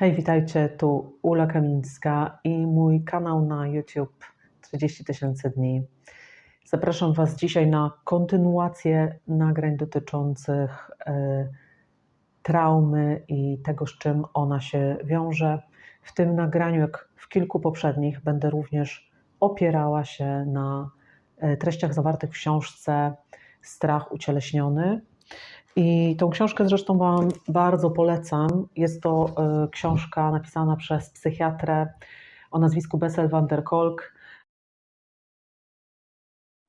Hej, witajcie, tu Ula Kamińska i mój kanał na YouTube 30 tysięcy dni. Zapraszam Was dzisiaj na kontynuację nagrań dotyczących e, traumy i tego, z czym ona się wiąże. W tym nagraniu, jak w kilku poprzednich, będę również opierała się na e, treściach zawartych w książce Strach ucieleśniony i tą książkę zresztą Wam bardzo polecam. Jest to y, książka napisana przez psychiatrę o nazwisku Bessel van der Kolk.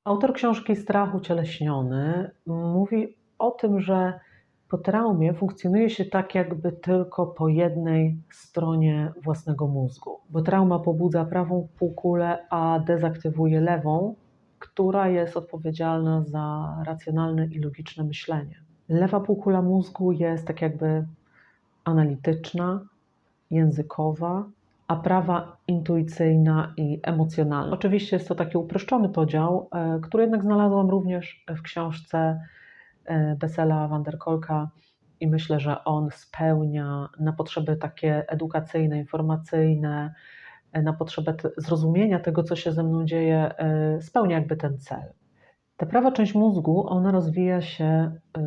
Autor książki Strach ucieleśniony mówi o tym, że po traumie funkcjonuje się tak, jakby tylko po jednej stronie własnego mózgu, bo trauma pobudza prawą półkulę, a dezaktywuje lewą, która jest odpowiedzialna za racjonalne i logiczne myślenie. Lewa półkula mózgu jest tak jakby analityczna, językowa, a prawa intuicyjna i emocjonalna. Oczywiście jest to taki uproszczony podział, e, który jednak znalazłam również w książce e, Bessela van der Kolka i myślę, że on spełnia na potrzeby takie edukacyjne, informacyjne, e, na potrzebę zrozumienia tego, co się ze mną dzieje, spełnia jakby ten cel. Ta prawa część mózgu, ona rozwija się, y,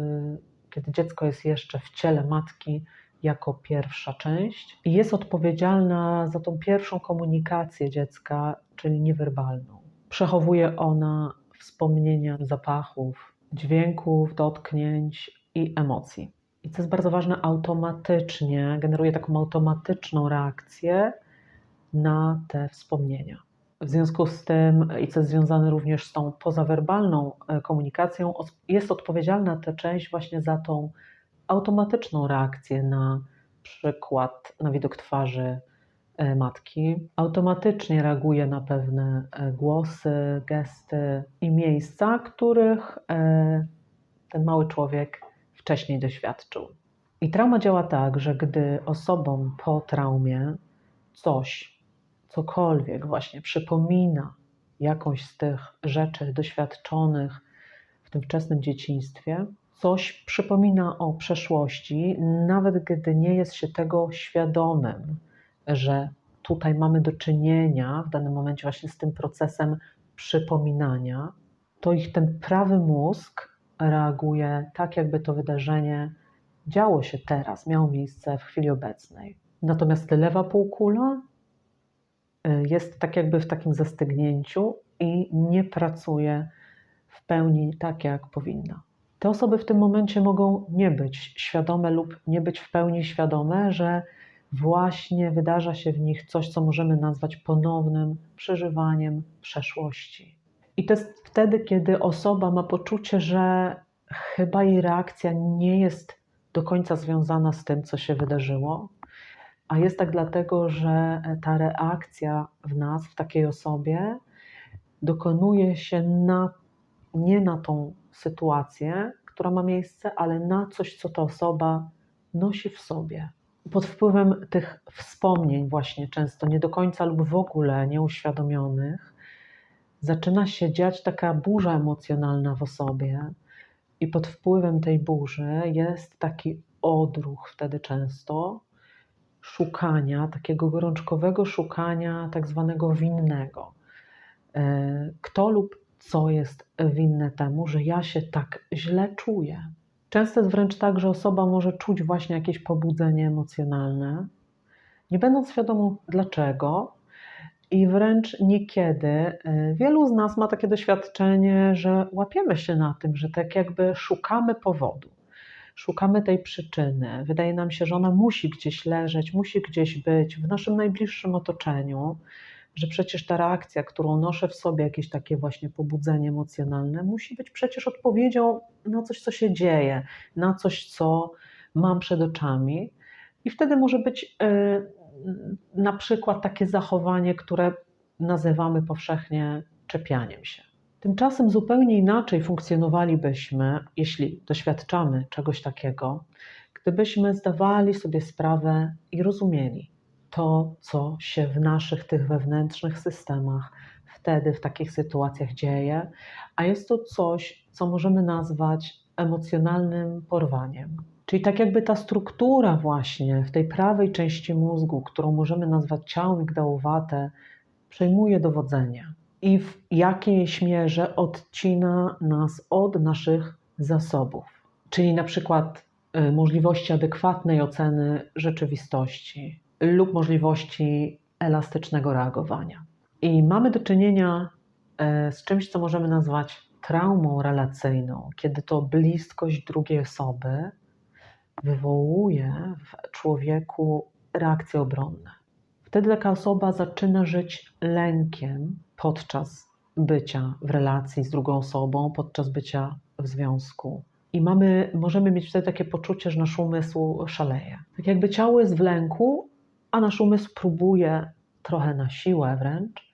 kiedy dziecko jest jeszcze w ciele matki, jako pierwsza część i jest odpowiedzialna za tą pierwszą komunikację dziecka, czyli niewerbalną. Przechowuje ona wspomnienia zapachów, dźwięków, dotknięć i emocji. I co jest bardzo ważne, automatycznie generuje taką automatyczną reakcję na te wspomnienia. W związku z tym, i co jest związane również z tą pozawerbalną e, komunikacją, jest odpowiedzialna ta część właśnie za tą automatyczną reakcję na przykład na widok twarzy e, matki. Automatycznie reaguje na pewne e, głosy, gesty i miejsca, których ten mały człowiek wcześniej doświadczył. I trauma działa tak, że gdy osobom po traumie coś cokolwiek właśnie przypomina jakąś z tych rzeczy doświadczonych w tym wczesnym dzieciństwie, coś przypomina o przeszłości, nawet gdy nie jest się tego świadomym, że tutaj mamy do czynienia w danym momencie właśnie z tym procesem przypominania, to ich ten prawy mózg reaguje tak, jakby to wydarzenie działo się teraz, miało miejsce w chwili obecnej. Natomiast lewa półkula jest tak jakby w takim zastygnięciu i nie pracuje w pełni tak, jak powinna. Te osoby w tym momencie mogą nie być świadome lub nie być w pełni świadome, że właśnie wydarza się w nich coś, co możemy nazwać ponownym przeżywaniem przeszłości. I to jest wtedy, kiedy osoba ma poczucie, że chyba jej reakcja nie jest do końca związana z tym, co się wydarzyło, a jest tak dlatego, że ta reakcja w nas, w takiej osobie, dokonuje się na, nie na tą sytuację, która ma miejsce, ale na coś, co ta osoba nosi w sobie. Pod wpływem tych wspomnień, właśnie często nie do końca lub w ogóle nieuświadomionych, zaczyna się dziać taka burza emocjonalna w osobie, i pod wpływem tej burzy jest taki odruch wtedy często, szukania, takiego gorączkowego szukania tak zwanego winnego. E, kto lub co jest winne temu, że ja się tak źle czuję? Często jest wręcz tak, że osoba może czuć właśnie jakieś pobudzenie emocjonalne, nie będąc świadomą dlaczego, i wręcz niekiedy e, wielu z nas ma takie doświadczenie, że łapiemy się na tym, że tak jakby szukamy powodu szukamy tej przyczyny. Wydaje nam się, że ona musi gdzieś leżeć, musi gdzieś być w naszym najbliższym otoczeniu, że przecież ta reakcja, którą noszę w sobie, jakieś takie właśnie pobudzenie emocjonalne, musi być przecież odpowiedzią na coś, co się dzieje, na coś, co mam przed oczami. I wtedy może być yy, na przykład takie zachowanie, które nazywamy powszechnie czepianiem się. Tymczasem zupełnie inaczej funkcjonowalibyśmy, jeśli doświadczamy czegoś takiego, gdybyśmy zdawali sobie sprawę i rozumieli to, co się w naszych tych wewnętrznych systemach wtedy w takich sytuacjach dzieje, a jest to coś, co możemy nazwać emocjonalnym porwaniem. Czyli tak jakby ta struktura właśnie w tej prawej części mózgu, którą możemy nazwać ciało migdałowate, przejmuje dowodzenie i w jakiejś mierze odcina nas od naszych zasobów. Czyli na przykład y, możliwości adekwatnej oceny rzeczywistości lub możliwości elastycznego reagowania. I mamy do czynienia y, z czymś, co możemy nazwać traumą relacyjną, kiedy to bliskość drugiej osoby wywołuje w człowieku reakcje obronne. Wtedy taka osoba zaczyna żyć lękiem podczas bycia w relacji z drugą osobą, podczas bycia w związku. I mamy, możemy mieć wtedy takie poczucie, że nasz umysł szaleje. Tak jakby ciało jest w lęku, a nasz umysł próbuje trochę na siłę wręcz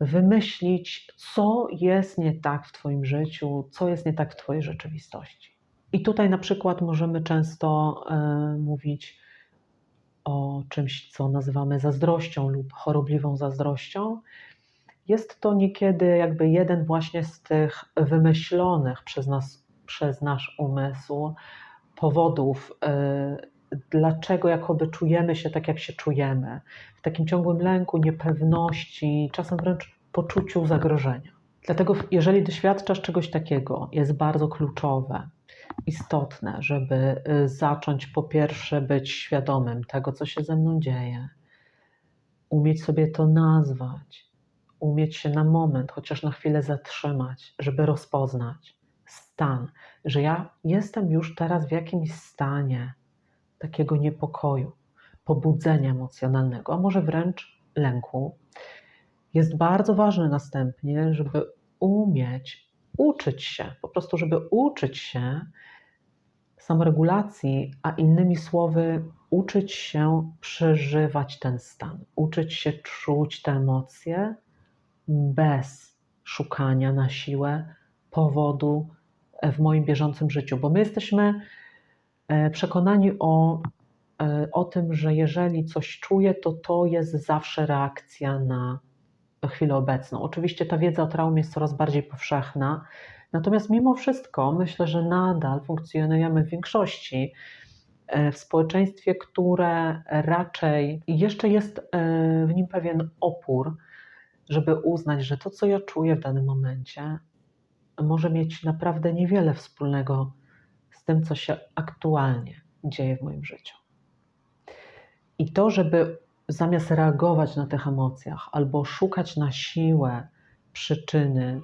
wymyślić, co jest nie tak w Twoim życiu, co jest nie tak w Twojej rzeczywistości. I tutaj na przykład możemy często y, mówić o czymś, co nazywamy zazdrością lub chorobliwą zazdrością. Jest to niekiedy jakby jeden właśnie z tych wymyślonych przez nas, przez nasz umysł powodów, y, dlaczego jakoby czujemy się tak, jak się czujemy, w takim ciągłym lęku, niepewności, czasem wręcz poczuciu zagrożenia. Dlatego, jeżeli doświadczasz czegoś takiego, jest bardzo kluczowe, istotne, żeby y, zacząć po pierwsze być świadomym tego, co się ze mną dzieje, umieć sobie to nazwać, umieć się na moment, chociaż na chwilę zatrzymać, żeby rozpoznać stan, że ja jestem już teraz w jakimś stanie takiego niepokoju, pobudzenia emocjonalnego, a może wręcz lęku. Jest bardzo ważne następnie, żeby umieć uczyć się, po prostu, żeby uczyć się samoregulacji, a innymi słowy, uczyć się przeżywać ten stan, uczyć się czuć te emocje bez szukania na siłę powodu w moim bieżącym życiu, bo my jesteśmy e, przekonani o, e, o tym, że jeżeli coś czuję, to to jest zawsze reakcja na chwilę obecną. Oczywiście ta wiedza o traumie jest coraz bardziej powszechna, natomiast mimo wszystko myślę, że nadal funkcjonujemy w większości e, w społeczeństwie, które raczej jeszcze jest e, w nim pewien opór, żeby uznać, że to, co ja czuję w danym momencie, może mieć naprawdę niewiele wspólnego z tym, co się aktualnie dzieje w moim życiu. I to, żeby zamiast reagować na tych emocjach albo szukać na siłę przyczyny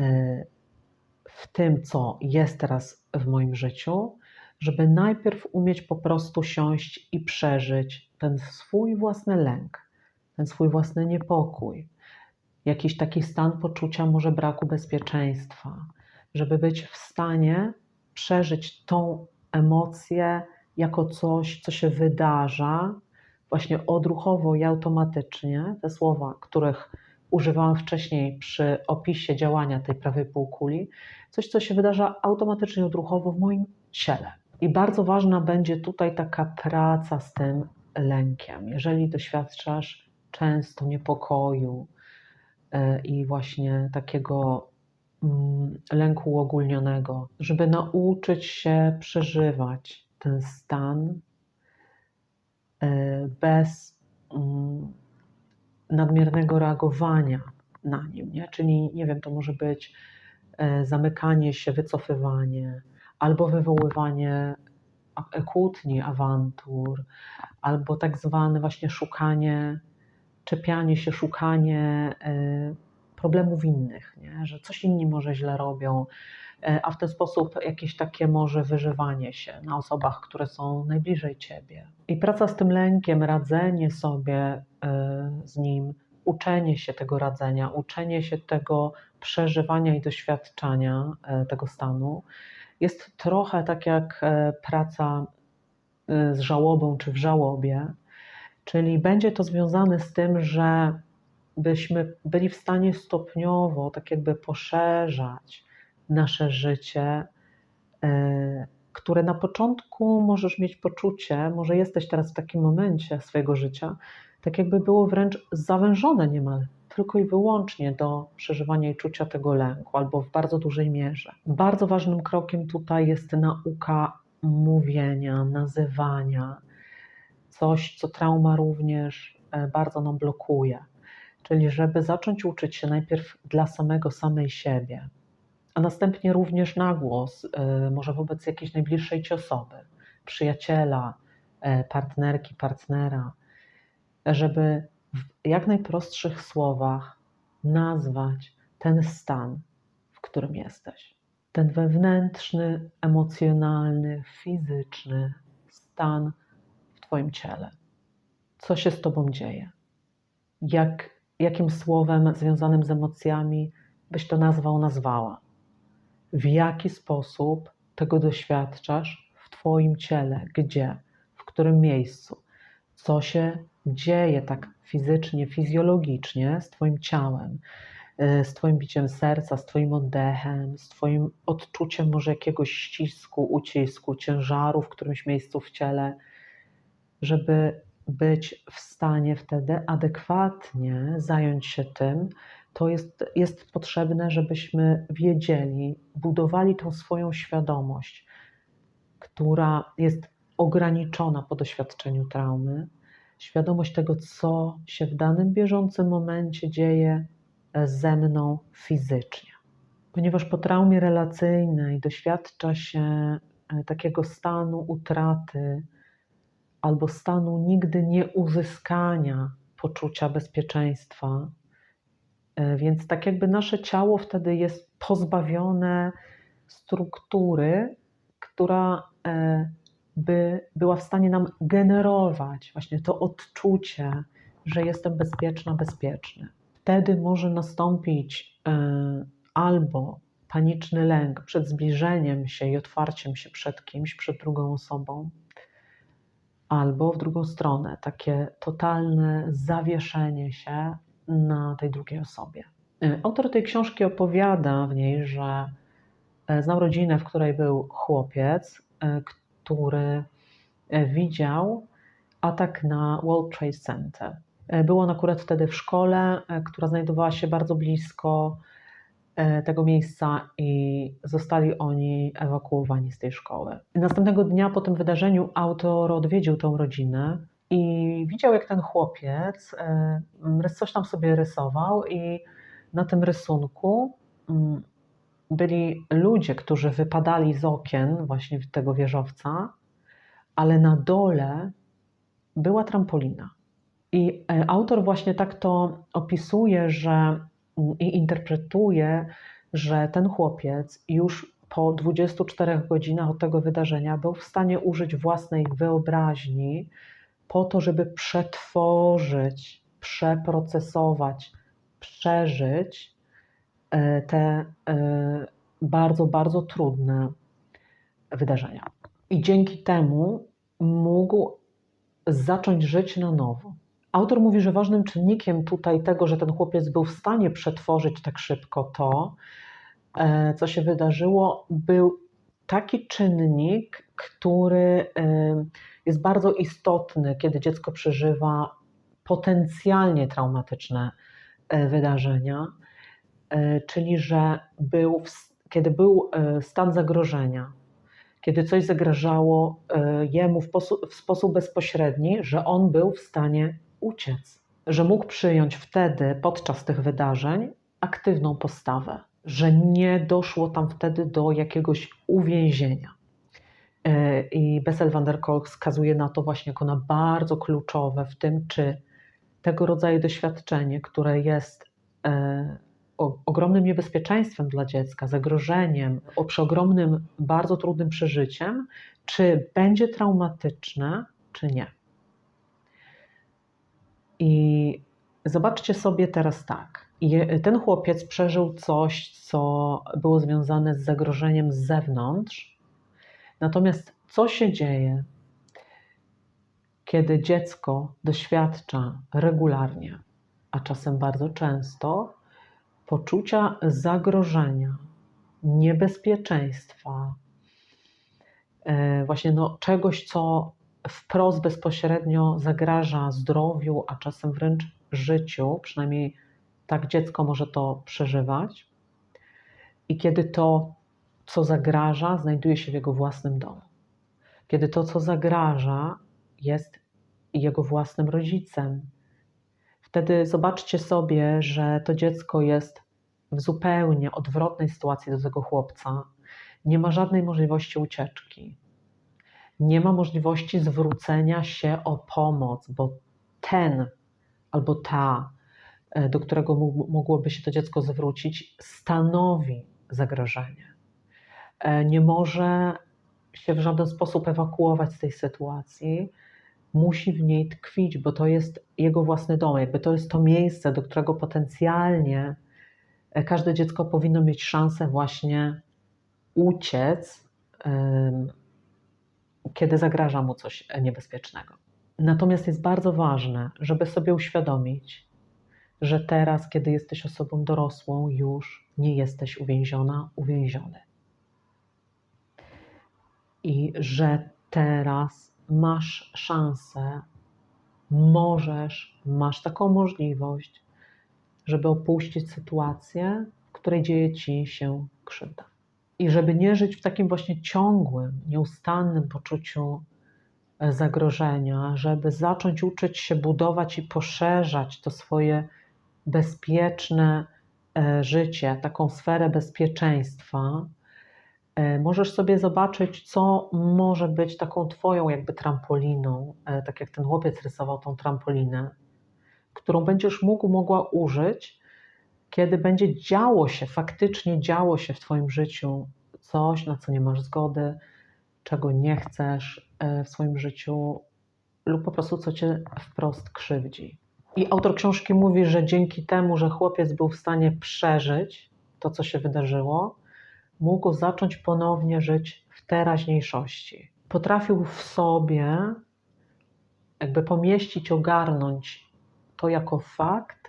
e, w tym, co jest teraz w moim życiu, żeby najpierw umieć po prostu siąść i przeżyć ten swój własny lęk, ten swój własny niepokój, jakiś taki stan poczucia może braku bezpieczeństwa, żeby być w stanie przeżyć tą emocję jako coś, co się wydarza, właśnie odruchowo i automatycznie, te słowa, których używałam wcześniej przy opisie działania tej prawej półkuli, coś, co się wydarza automatycznie, odruchowo w moim ciele. I bardzo ważna będzie tutaj taka praca z tym lękiem. Jeżeli doświadczasz często niepokoju e, i właśnie takiego mm, lęku uogólnionego, żeby nauczyć się przeżywać ten stan bez mm, nadmiernego reagowania na nim. Nie? Czyli, nie wiem, to może być e, zamykanie się, wycofywanie, albo wywoływanie kłótni, awantur, albo tak zwane właśnie szukanie, czepianie się, szukanie e, problemów innych, nie? że coś inni może źle robią, E, a w ten sposób jakieś takie może wyżywanie się na osobach, które są najbliżej ciebie. I praca z tym lękiem, radzenie sobie e, z nim, uczenie się tego radzenia, uczenie się tego przeżywania i doświadczania e, tego stanu jest trochę tak jak praca z żałobą czy w żałobie, czyli będzie to związane z tym, że byśmy byli w stanie stopniowo tak jakby poszerzać nasze życie, e, które na początku możesz mieć poczucie, może jesteś teraz w takim momencie swojego życia, tak jakby było wręcz zawężone niemal tylko i wyłącznie do przeżywania i czucia tego lęku, albo w bardzo dużej mierze. Bardzo ważnym krokiem tutaj jest nauka mówienia, nazywania, coś, co trauma również e, bardzo nam blokuje. Czyli, żeby zacząć uczyć się najpierw dla samego samej siebie, a następnie również na głos, e, może wobec jakiejś najbliższej ci osoby, przyjaciela, e, partnerki, partnera, żeby w jak najprostszych słowach nazwać ten stan, w którym jesteś. Ten wewnętrzny, emocjonalny, fizyczny stan w Twoim ciele. Co się z Tobą dzieje? Jak, jakim słowem związanym z emocjami byś to nazwał, nazwała? W jaki sposób tego doświadczasz w Twoim ciele? Gdzie? W którym miejscu? Co się dzieje tak fizycznie, fizjologicznie z Twoim ciałem, y, z Twoim biciem serca, z Twoim oddechem, z Twoim odczuciem może jakiegoś ścisku, ucisku, ciężaru w którymś miejscu w ciele, żeby być w stanie wtedy adekwatnie zająć się tym, to jest, jest potrzebne, żebyśmy wiedzieli, budowali tą swoją świadomość, która jest ograniczona po doświadczeniu traumy, świadomość tego, co się w danym bieżącym momencie dzieje e, ze mną fizycznie. Ponieważ po traumie relacyjnej doświadcza się e, takiego stanu utraty albo stanu nigdy nie uzyskania poczucia bezpieczeństwa, e, więc tak jakby nasze ciało wtedy jest pozbawione struktury, która by była w stanie nam generować właśnie to odczucie, że jestem bezpieczna, bezpieczny. Wtedy może nastąpić e, albo paniczny lęk przed zbliżeniem się i otwarciem się przed kimś, przed drugą osobą, albo w drugą stronę takie totalne zawieszenie się na tej drugiej osobie. E, autor tej książki opowiada w niej, że e, znał rodzinę, w której był chłopiec, który e, widział atak na World Trade Center. E, był on akurat wtedy w szkole, e, która znajdowała się bardzo blisko tego miejsca i zostali oni ewakuowani z tej szkoły. Następnego dnia po tym wydarzeniu autor odwiedził tą rodzinę i widział, jak ten chłopiec coś tam sobie rysował i na tym rysunku mm, byli ludzie, którzy wypadali z okien właśnie tego wieżowca, ale na dole była trampolina. I e, autor właśnie tak to opisuje, że i interpretuje, że ten chłopiec już po 24 godzinach od tego wydarzenia był w stanie użyć własnej wyobraźni po to, żeby przetworzyć, przeprocesować, przeżyć E, te e, bardzo, bardzo trudne wydarzenia. I dzięki temu mógł zacząć żyć na nowo. Autor mówi, że ważnym czynnikiem tutaj tego, że ten chłopiec był w stanie przetworzyć tak szybko to, e, co się wydarzyło, był taki czynnik, który jest bardzo istotny, kiedy dziecko przeżywa potencjalnie traumatyczne wydarzenia, E, czyli że był, kiedy był e, stan zagrożenia, kiedy coś zagrażało e, jemu w, w sposób bezpośredni, że on był w stanie uciec, że mógł przyjąć wtedy, podczas tych wydarzeń, aktywną postawę, że nie doszło tam wtedy do jakiegoś uwięzienia. I Bessel van der Kolk wskazuje na to właśnie jako na bardzo kluczowe w tym, czy tego rodzaju doświadczenie, które jest ogromnym niebezpieczeństwem dla dziecka, zagrożeniem, przeogromnym, bardzo trudnym przeżyciem, czy będzie traumatyczne, czy nie. I zobaczcie sobie teraz tak. Ten chłopiec przeżył coś, co było związane z zagrożeniem z zewnątrz. Natomiast co się dzieje, kiedy dziecko doświadcza regularnie, a czasem bardzo często, poczucia zagrożenia, niebezpieczeństwa, e, właśnie no, czegoś, co wprost bezpośrednio zagraża zdrowiu, a czasem wręcz życiu, przynajmniej tak dziecko może to przeżywać. I kiedy to, co zagraża, znajduje się w jego własnym domu. kiedy to, co zagraża, jest jego własnym rodzicem. Wtedy zobaczcie sobie, że to dziecko jest w zupełnie odwrotnej sytuacji do tego chłopca. Nie ma żadnej możliwości ucieczki. Nie ma możliwości zwrócenia się o pomoc, bo ten albo ta, e, do którego mogłoby się to dziecko zwrócić, stanowi zagrożenie. E, nie może się w żaden sposób ewakuować z tej sytuacji, musi w niej tkwić, bo to jest jego własny dom, jakby to jest to miejsce, do którego potencjalnie e, każde dziecko powinno mieć szansę właśnie uciec, kiedy zagraża mu coś niebezpiecznego. Natomiast jest bardzo ważne, żeby sobie uświadomić, że teraz, kiedy jesteś osobą dorosłą, już nie jesteś uwięziona, uwięziony. I że teraz masz szansę, możesz, masz taką możliwość, żeby opuścić sytuację, w której dzieje ci się krzywda. I żeby nie żyć w takim właśnie ciągłym, nieustannym poczuciu e, zagrożenia, żeby zacząć uczyć się budować i poszerzać to swoje bezpieczne e, życie, taką sferę bezpieczeństwa, e, możesz sobie zobaczyć, co może być taką Twoją jakby trampoliną, tak jak ten chłopiec rysował tą trampolinę, którą będziesz mógł, mogła użyć, kiedy będzie działo się, faktycznie działo się w Twoim życiu coś, na co nie masz zgody, czego nie chcesz e, w swoim życiu, lub po prostu co Cię wprost krzywdzi. I autor książki mówi, że dzięki temu, że chłopiec był w stanie przeżyć to, co się wydarzyło, mógł zacząć ponownie żyć w teraźniejszości. Potrafił w sobie jakby pomieścić, ogarnąć to jako fakt,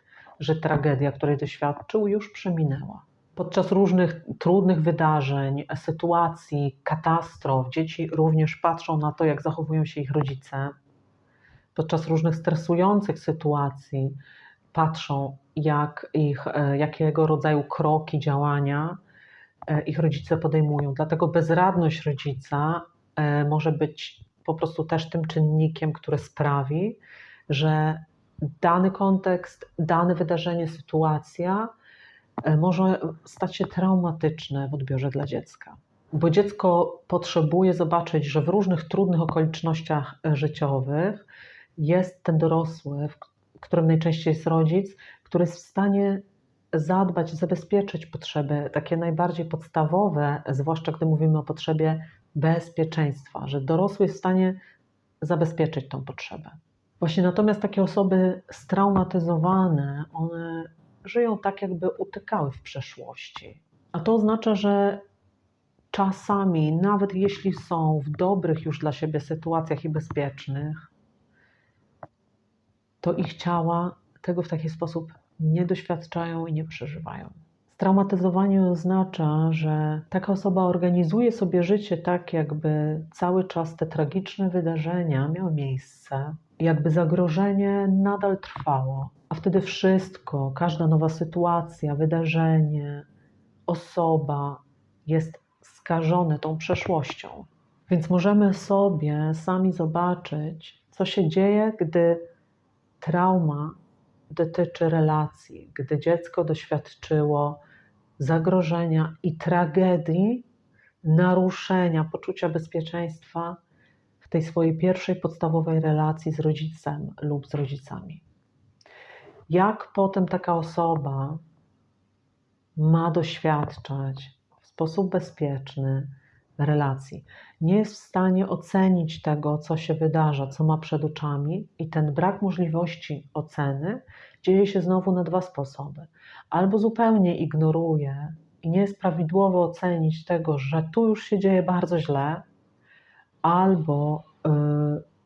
że tragedia, której doświadczył, już przeminęła. Podczas różnych trudnych wydarzeń, sytuacji, katastrof, dzieci również patrzą na to, jak zachowują się ich rodzice. Podczas różnych stresujących sytuacji patrzą, jak ich, e, jakiego rodzaju kroki, działania e, ich rodzice podejmują. Dlatego bezradność rodzica e, może być po prostu też tym czynnikiem, który sprawi, że dany kontekst, dane wydarzenie, sytuacja e, może stać się traumatyczne w odbiorze dla dziecka. Bo dziecko potrzebuje zobaczyć, że w różnych trudnych okolicznościach e, życiowych jest ten dorosły, w którym najczęściej jest rodzic, który jest w stanie zadbać, zabezpieczyć potrzeby takie najbardziej podstawowe, zwłaszcza gdy mówimy o potrzebie bezpieczeństwa, że dorosły jest w stanie zabezpieczyć tą potrzebę. Właśnie natomiast takie osoby straumatyzowane, one żyją tak, jakby utykały w przeszłości. A to oznacza, że czasami, nawet jeśli są w dobrych już dla siebie sytuacjach i bezpiecznych, to ich ciała tego w taki sposób nie doświadczają i nie przeżywają. Traumatyzowanie oznacza, że taka osoba organizuje sobie życie tak, jakby cały czas te tragiczne wydarzenia miały miejsce, jakby zagrożenie nadal trwało, a wtedy wszystko, każda nowa sytuacja, wydarzenie, osoba jest skażone tą przeszłością. Więc możemy sobie sami zobaczyć, co się dzieje, gdy trauma dotyczy relacji, gdy dziecko doświadczyło zagrożenia i tragedii, naruszenia poczucia bezpieczeństwa w tej swojej pierwszej podstawowej relacji z rodzicem lub z rodzicami. Jak potem taka osoba ma doświadczać w sposób bezpieczny relacji, nie jest w stanie ocenić tego, co się wydarza, co ma przed oczami, i ten brak możliwości oceny dzieje się znowu na dwa sposoby. Albo zupełnie ignoruje i nie jest prawidłowo ocenić tego, że tu już się dzieje bardzo źle, albo yy,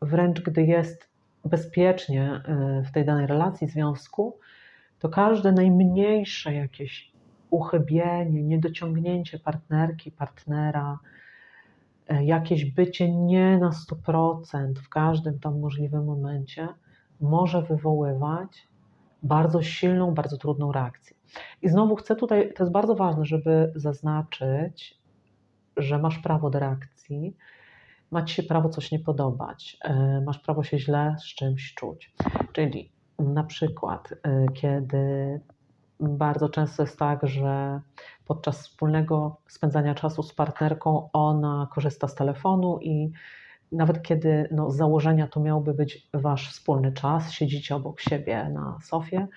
wręcz gdy jest bezpiecznie yy, w tej danej relacji, związku, to każde najmniejsze jakieś uchybienie, niedociągnięcie partnerki, partnera, E, jakieś bycie nie na 100% w każdym tam możliwym momencie może wywoływać bardzo silną, bardzo trudną reakcję. I znowu chcę tutaj, to jest bardzo ważne, żeby zaznaczyć, że masz prawo do reakcji ma ci się prawo coś nie podobać, e, masz prawo się źle z czymś czuć. Czyli na przykład, e, kiedy bardzo często jest tak, że podczas wspólnego spędzania czasu z partnerką ona korzysta z telefonu i nawet kiedy no, z założenia to miałby być wasz wspólny czas, siedzicie obok siebie na sofie,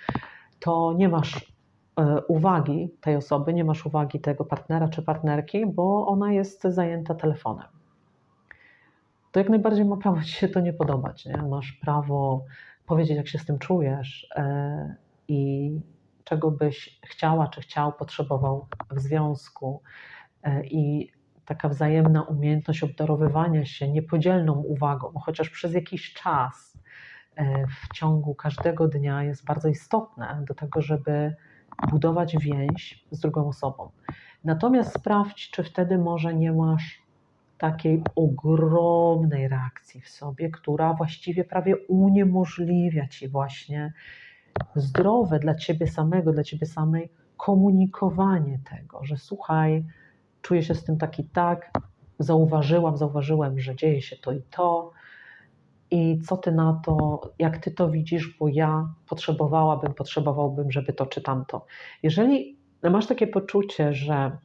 to nie masz e, uwagi tej osoby, nie masz uwagi tego partnera czy partnerki, bo ona jest zajęta telefonem. To jak najbardziej ma prawo ci się to nie podobać. Nie? Masz prawo powiedzieć, jak się z tym czujesz e, i czego byś chciała, czy chciał, potrzebował w związku. E, I taka wzajemna umiejętność obdarowywania się niepodzielną uwagą, chociaż przez jakiś czas e, w ciągu każdego dnia jest bardzo istotne do tego, żeby budować więź z drugą osobą. Natomiast sprawdź, czy wtedy może nie masz takiej ogromnej reakcji w sobie, która właściwie prawie uniemożliwia ci właśnie zdrowe dla ciebie samego, dla ciebie samej komunikowanie tego, że słuchaj, czuję się z tym taki tak, zauważyłam, zauważyłem, że dzieje się to i to. I co ty na to, jak ty to widzisz, bo ja potrzebowałabym, potrzebowałbym, żeby to czy tamto. Jeżeli masz takie poczucie, że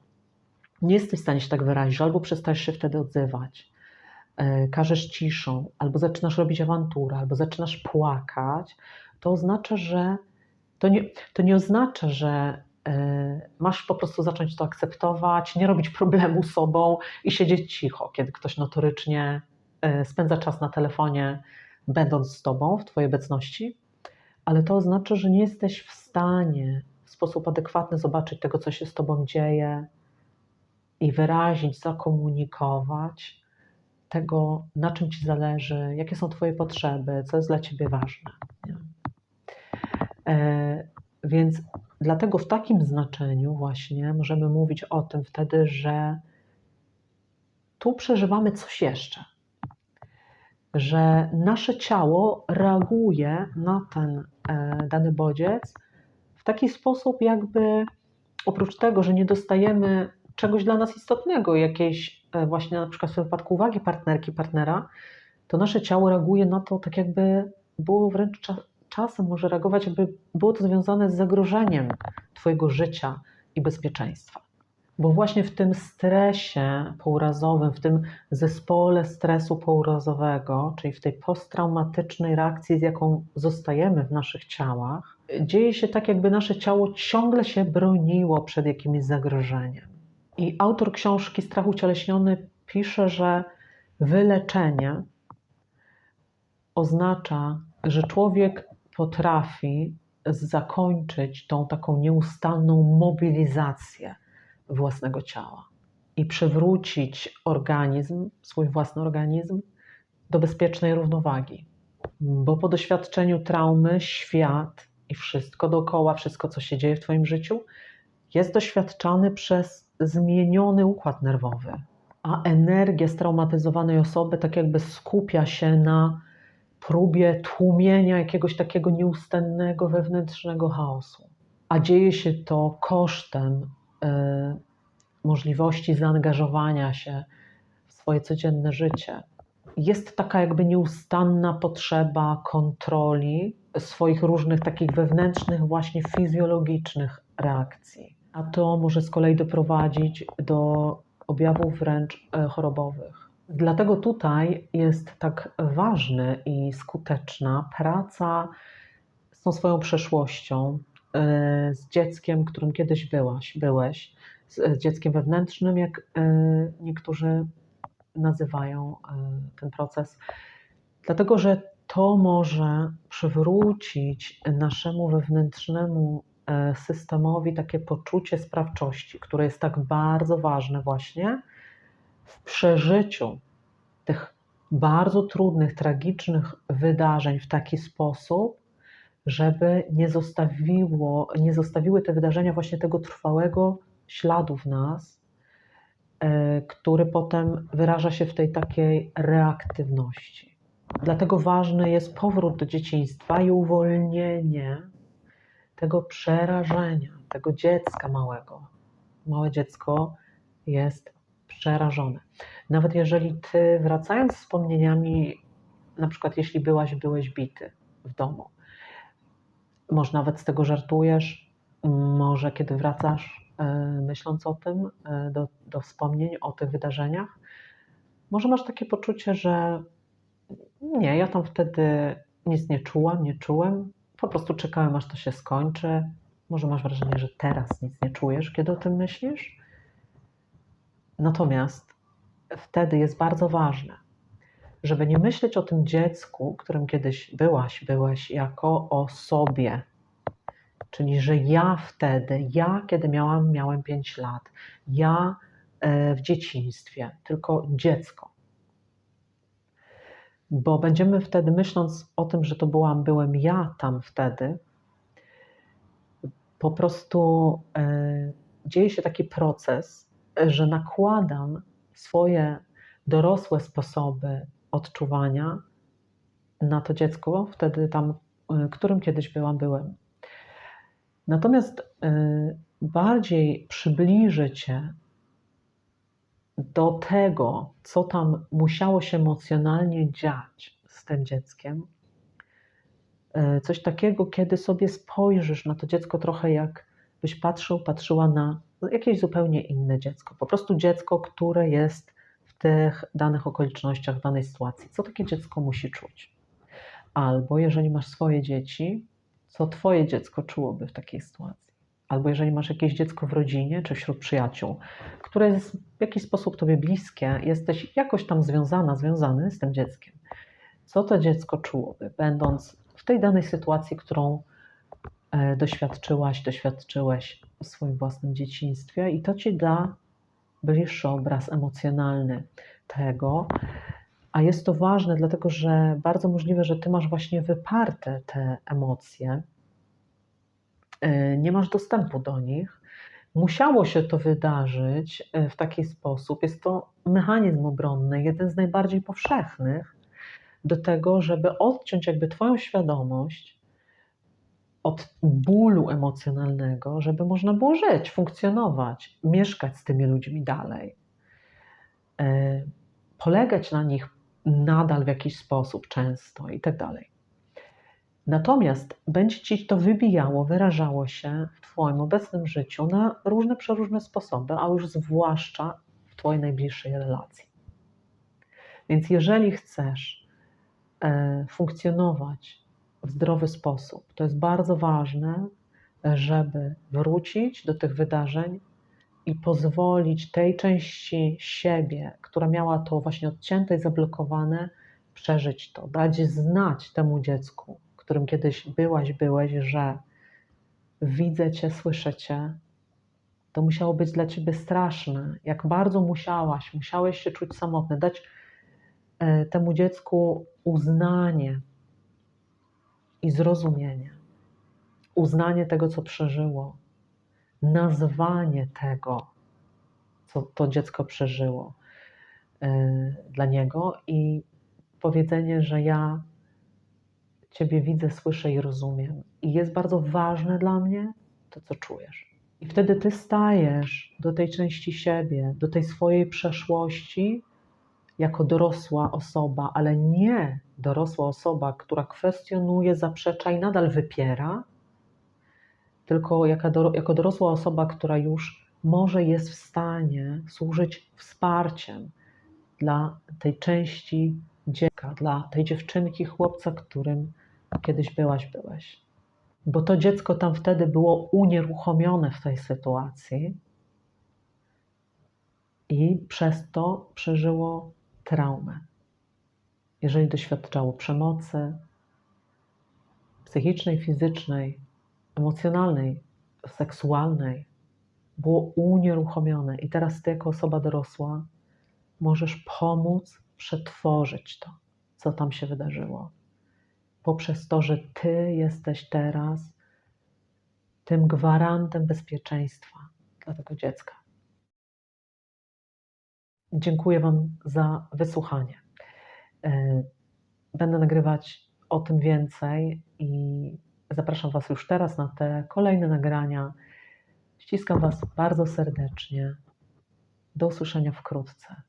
nie jesteś w stanie się tak wyrazić, albo przestajesz się wtedy odzywać, yy, każesz ciszą, albo zaczynasz robić awanturę, albo zaczynasz płakać, to oznacza, że to nie, to nie oznacza, że e, masz po prostu zacząć to akceptować, nie robić problemu sobą i siedzieć cicho, kiedy ktoś notorycznie e, spędza czas na telefonie, będąc z tobą w twojej obecności, ale to oznacza, że nie jesteś w stanie w sposób adekwatny zobaczyć tego, co się z tobą dzieje i wyrazić, zakomunikować tego, na czym ci zależy, jakie są twoje potrzeby, co jest dla ciebie ważne. Nie? E, więc dlatego w takim znaczeniu właśnie możemy mówić o tym wtedy, że tu przeżywamy coś jeszcze. Że nasze ciało reaguje na ten e, dany bodziec w taki sposób, jakby oprócz tego, że nie dostajemy czegoś dla nas istotnego, jakiejś e, właśnie na przykład w wypadku uwagi partnerki, partnera, to nasze ciało reaguje na to tak, jakby było wręcz czasem może reagować, jakby było to związane z zagrożeniem Twojego życia i bezpieczeństwa. Bo właśnie w tym stresie pourazowym, w tym zespole stresu pourazowego, czyli w tej posttraumatycznej reakcji, z jaką zostajemy w naszych ciałach, dzieje się tak, jakby nasze ciało ciągle się broniło przed jakimś zagrożeniem. I autor książki Strach ucieleśniony pisze, że wyleczenie oznacza, że człowiek potrafi zakończyć tą taką nieustanną mobilizację własnego ciała i przywrócić organizm, swój własny organizm do bezpiecznej równowagi. Bo po doświadczeniu traumy świat i wszystko dookoła, wszystko co się dzieje w Twoim życiu, jest doświadczany przez zmieniony układ nerwowy, a energia straumatyzowanej osoby tak jakby skupia się na próbie tłumienia jakiegoś takiego nieustannego wewnętrznego chaosu. A dzieje się to kosztem y, możliwości zaangażowania się w swoje codzienne życie. Jest taka jakby nieustanna potrzeba kontroli swoich różnych takich wewnętrznych, właśnie fizjologicznych reakcji. A to może z kolei doprowadzić do objawów wręcz e, chorobowych. Dlatego tutaj jest tak ważny i skuteczna praca z tą swoją przeszłością, e, z dzieckiem, którym kiedyś byłaś, byłeś, z dzieckiem wewnętrznym, jak e, niektórzy nazywają ten proces. Dlatego, że to może przywrócić naszemu wewnętrznemu systemowi takie poczucie sprawczości, które jest tak bardzo ważne właśnie w przeżyciu tych bardzo trudnych, tragicznych wydarzeń w taki sposób, żeby nie, zostawiło, nie zostawiły te wydarzenia właśnie tego trwałego śladu w nas, e, który potem wyraża się w tej takiej reaktywności. Dlatego ważny jest powrót do dzieciństwa i uwolnienie tego przerażenia, tego dziecka małego. Małe dziecko jest przerażone. Nawet jeżeli ty, wracając wspomnieniami, na przykład jeśli byłaś, byłeś bity w domu, może nawet z tego żartujesz, może kiedy wracasz, e, myśląc o tym, e, do, do wspomnień o tych wydarzeniach, może masz takie poczucie, że nie, ja tam wtedy nic nie czułam, nie czułem, po prostu czekałem, aż to się skończy. Może masz wrażenie, że teraz nic nie czujesz, kiedy o tym myślisz. Natomiast wtedy jest bardzo ważne, żeby nie myśleć o tym dziecku, którym kiedyś byłaś, byłeś jako o sobie. Czyli, że ja wtedy, ja kiedy miałam, miałem 5 lat, ja e, w dzieciństwie, tylko dziecko. Bo będziemy wtedy, myśląc o tym, że to byłam, byłem ja tam wtedy, po prostu e, dzieje się taki proces, że nakładam swoje dorosłe sposoby odczuwania na to dziecko, wtedy tam, e, którym kiedyś byłam, byłem. Natomiast y, bardziej przybliży cię do tego, co tam musiało się emocjonalnie dziać z tym dzieckiem. Y, coś takiego, kiedy sobie spojrzysz na to dziecko trochę jak byś patrzył, patrzyła na jakieś zupełnie inne dziecko. Po prostu dziecko, które jest w tych danych okolicznościach, w danej sytuacji. Co takie dziecko musi czuć? Albo jeżeli masz swoje dzieci, co Twoje dziecko czułoby w takiej sytuacji. Albo jeżeli masz jakieś dziecko w rodzinie czy wśród przyjaciół, które jest w jakiś sposób Tobie bliskie, jesteś jakoś tam związana, związany z tym dzieckiem. Co to dziecko czułoby, będąc w tej danej sytuacji, którą e, doświadczyłaś, doświadczyłeś swoim własnym dzieciństwie, i to Ci da bliższy obraz emocjonalny tego, a jest to ważne, dlatego że bardzo możliwe, że ty masz właśnie wyparte te emocje, e, nie masz dostępu do nich. Musiało się to wydarzyć e, w taki sposób. Jest to mechanizm obronny, jeden z najbardziej powszechnych, do tego, żeby odciąć jakby Twoją świadomość od bólu emocjonalnego, żeby można było żyć, funkcjonować, mieszkać z tymi ludźmi dalej, e, polegać na nich, nadal w jakiś sposób, często i tak dalej. Natomiast będzie ci to wybijało, wyrażało się w Twoim obecnym życiu na różne, przeróżne sposoby, a już zwłaszcza w Twojej najbliższej relacji. Więc jeżeli chcesz e, funkcjonować w zdrowy sposób, to jest bardzo ważne, żeby wrócić do tych wydarzeń i pozwolić tej części siebie, która miała to właśnie odcięte i zablokowane, przeżyć to, dać znać temu dziecku, którym kiedyś byłaś, byłeś, że widzę cię, słyszę cię. To musiało być dla ciebie straszne. Jak bardzo musiałaś, musiałeś się czuć samotny, dać e, temu dziecku uznanie i zrozumienie. Uznanie tego, co przeżyło, nazwanie tego, co to dziecko przeżyło e, dla niego i powiedzenie, że ja Ciebie widzę, słyszę i rozumiem. I jest bardzo ważne dla mnie to, co czujesz. I wtedy Ty stajesz do tej części siebie, do tej swojej przeszłości jako dorosła osoba, ale nie dorosła osoba, która kwestionuje, zaprzecza i nadal wypiera, tylko jako dorosła osoba, która już może jest w stanie służyć wsparciem dla tej części dziecka, dla tej dziewczynki, chłopca, którym kiedyś byłaś, byłeś. Bo to dziecko tam wtedy było unieruchomione w tej sytuacji i przez to przeżyło traumę. Jeżeli doświadczało przemocy psychicznej, fizycznej, emocjonalnej, seksualnej było unieruchomione, i teraz ty, jako osoba dorosła, możesz pomóc przetworzyć to, co tam się wydarzyło, poprzez to, że ty jesteś teraz tym gwarantem bezpieczeństwa dla tego dziecka. Dziękuję Wam za wysłuchanie. E, będę nagrywać o tym więcej i Zapraszam Was już teraz na te kolejne nagrania. Ściskam Was bardzo serdecznie Do usłyszenia wkrótce.